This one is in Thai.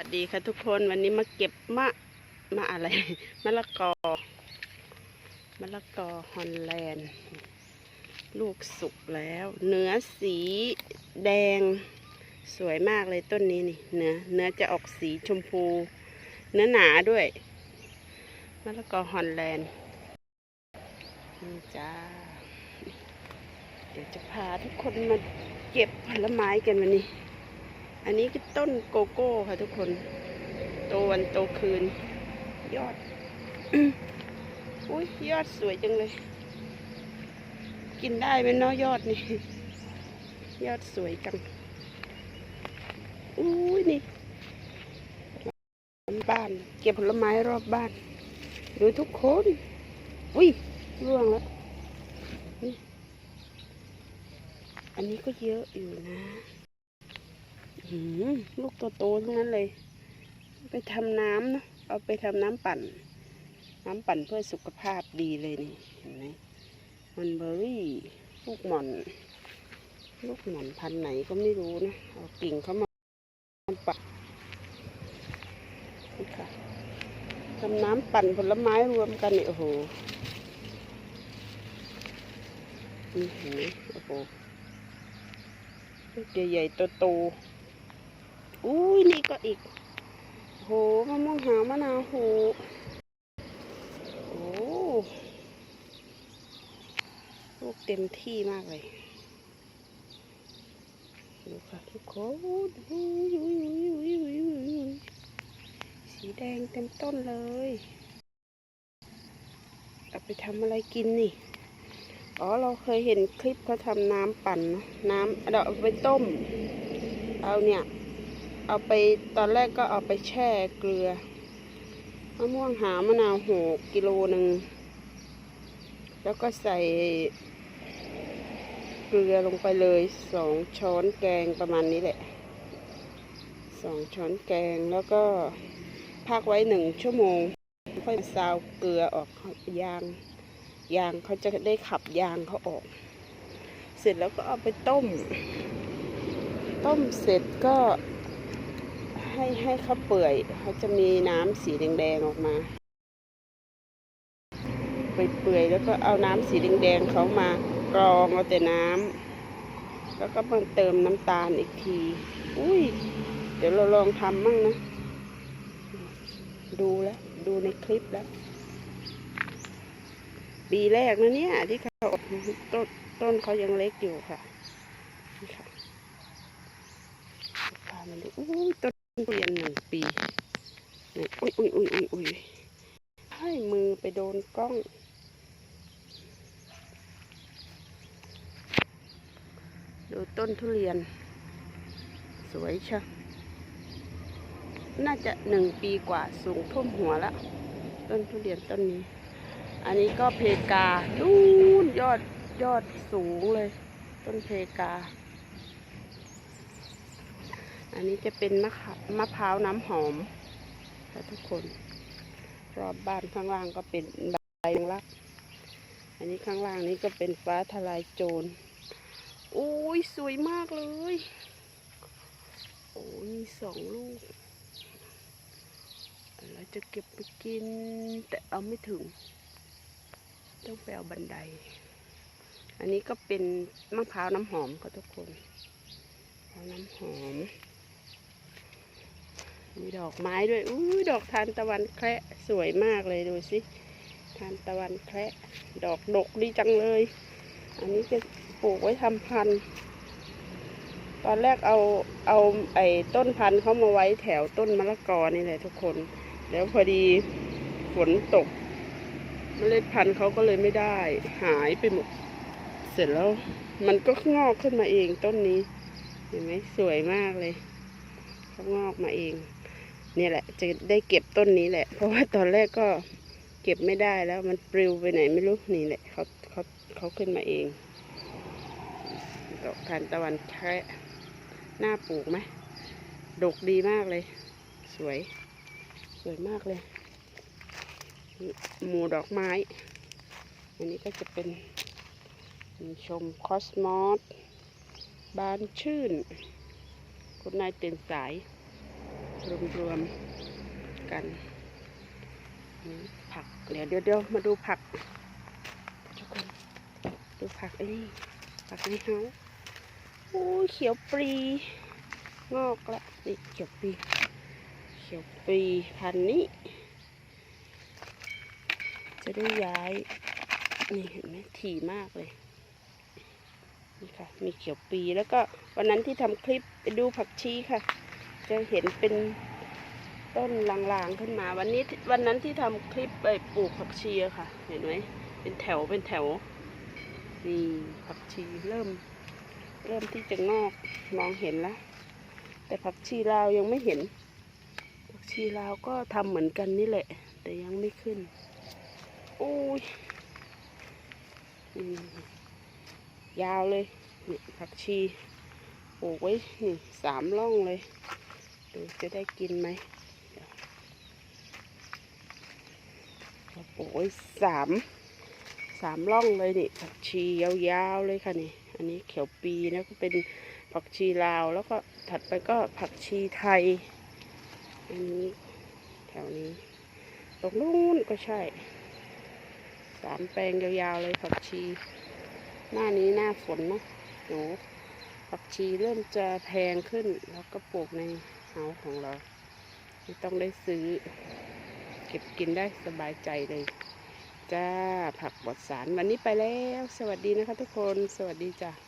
วัสดีค่ะทุกคนวันนี้มาเก็บมะมะอะไรมะละกอมะละกอฮอลแลนด์ ลูกสุกแล้ว เนื้อสีแดงสวยมากเลยต้นนี้นี่ เนื้อเนื้อจะออกสีชมพู เนื้อหนาด้วยมะละกอฮอลแลนด์นี่จ้าเดี๋ยวจะพาทุกคนมาเก็บผลไม้กันวันนี้ อันนี้คือต้นโกโก้ค่ะทุกคน โตวันโตคืน ยอด อุ้ยยอดสวยจังเลย กินได้ไหมเนาะยอดนี่ ยอดสวยจัง อุ้ยนี่บ้าน เก็บผลไม้รอบบ้านดูทุกคน อุ้ยร่วงแล้ว อันนี้ก็เยอะอยู่นะ ลูกโตๆทั้งนั้นเลย ไปทำน้ำนะเอาไปทำน้ำปั่น น้ำปั่นเพื่อสุขภาพดีเลยนี่เห็นไหมมันเบอร์รี่ลูกหม่อน ลูกหม่อนพันไหนก็ไม่รู้นะ เอากิ่งเขามาปักนี่ค่ะทำน้ำปั่นผลไม้รวมกันนี่โอ้โหนี่เห็นไหมโอ้โหลูกใหญ่ๆโตๆ อุ้ยนี่ก็อีก โหมะม่วงหาวมะนาวโหโอ้ลูกเต็มที่มากเลยดูค่ะทุกคนอุ้ยอุ้ยอุ้ยอุ้ยอุ้ยอุ้ยสีแดงเต็มต้นเลยเอาไปทำอะไรกินนี่ อ๋อ เราเคยเห็นคลิปเขาทำน้ำปั่นน้ำเราเอาไปต้ม เอาเนี่ย เอาไปตอนแรกก็เอาไปแช่เกลือมะม่วงหามะนาวหกกิโลหนึ่ง แล้วก็ใส่เกลือลงไปเลยสองช้อนแกงประมาณนี้แหละสองช้อนแกงแล้วก็พักไว้หนึ่งชั่วโมง ค่อยซาวเกลือออกยาง ยางเขาจะได้ขับยางเขาออก เสร็จแล้วก็เอาไปต้ม ต้มเสร็จก็ ให้ให้เขาเปื่อยเขาจะมีน้ำสีแดงๆออกมาเปื่อยๆแล้วก็เอาน้ำสีแดงๆเขามากรองเอาแต่น้ำแล้วก็มาเติมน้ำตาลอีกที อุ้ย เดี๋ยวเราลองทำมั่งนะ ดูแล้ว ดูในคลิปแล้ว ปีแรกนะเนี่ย ที่เขาต้นต้นเขายังเล็กอยู่ค่ะนี่ค่ะพามาดูอุ้ยต้น เรียนหนึ่งปีอุ้ยอุ้ยอุ้ยอุ้ยอุ้ยให้มือไปโดนกล้อง ดูต้นทุเรียน สวยเชียวน่าจะหนึ่งปีกว่าสูงท่วมหัวแล้ว ต้นทุเรียนต้นนี้ อันนี้ก็เพกานู่นยอดยอดสูงเลย ต้นเพกา อันนี้จะเป็นมะขามะพร้าวน้ำหอมค่ะทุกคน รอบบ้านข้างล่างก็เป็นใบยังรัก อันนี้ข้างล่างนี้ก็เป็นฟ้าทลายโจรโอ้ยสวยมากเลย โอ้ยมีสองลูกเราจะเก็บไปกิน แต่เอาไม่ถึง ต้องไปเอาบันได อันนี้ก็เป็นมะพร้าวน้ำหอมค่ะทุกคนมะพร้าวน้ำหอม มีดอกไม้ด้วยอู้ดอกทานตะวันแคระสวยมากเลยดูสิทานตะวันแคระดอกดกดีจังเลย อันนี้จะปลูกไว้ทำพันธุ์ตอนแรกเอาเอาไอ้ต้นพันธุ์เขามาไว้แถวต้นมะละกอนี่แหละทุกคน แล้วพอดีฝนตกเมล็ดพันธุ์เขาก็เลยไม่ได้หายไปหมด เสร็จแล้วมันก็งอกขึ้นมาเองต้นนี้ เห็นไหมสวยมากเลยเขางอกมาเอง นี่แหละ จะได้เก็บต้นนี้แหละ เพราะว่าตอนแรกก็เก็บไม่ได้แล้วมันปลิวไปไหนไม่รู้นี่แหละเขาเขาเขาขึ้นมาเองดอกทานตะวันแค่หน้าปลูกไหมดกดีมากเลย สวย สวยมากเลย หมู่ดอกไม้ อันนี้ก็จะเป็นชมคอสมอสบานชื่น คุณนายเต็นสาย รวมๆกัน ผักเดี๋ยวเดี๋ยวมาดูผักทุกคนดูผักไอ้นี่ผักในเฮาโอ้เขียวปรีงอกละนี่เขียวปรีเขียวปรีพันนี้ จะได้ย้าย นี่เห็นไหมถี่มากเลยนี่ค่ะมีเขียวปีแล้วก็วันนั้นที่ทำคลิปไปดูผักชีค่ะ จะเห็นเป็นต้นลางๆขึ้นมา วันนี้วันนั้นที่ทำคลิปไปปลูกผักชีอะค่ะ เห็นไหมเป็นแถวเป็นแถวนี่ผักชีเริ่ม เริ่มที่จะงอกมองเห็นแล้ว แต่ผักชีลาวยังไม่เห็น ผักชีลาวก็ทำเหมือนกันนี่แหละ แต่ยังไม่ขึ้นโอ้ยอืมยาวเลยนี่ผักชีปลูกไว้นี่สามร่องเลย ดูจะได้กินไหมเดี๋ยสามสามร่องเลยนี่ผักชียาวๆเลยค่ะนี่ อันนี้เขียวปีนะก็เป็นผักชีลาวแล้วก็ถัดไปก็ผักชีไทย อันนี้แถวนี้ ตรงนู้นก็ใช่สามแปลงยาวๆเลยผักชี หน้านี้หน้าฝนเนาะหนู ผักชีเริ่มจะแพงขึ้น แล้วก็ปลูกในเฮาของเรา ไม่ต้องได้ซื้อ เก็บกินได้สบายใจเลย จ้าผักบดสารวันนี้ไปแล้ว สวัสดีนะคะทุกคน สวัสดีจ้า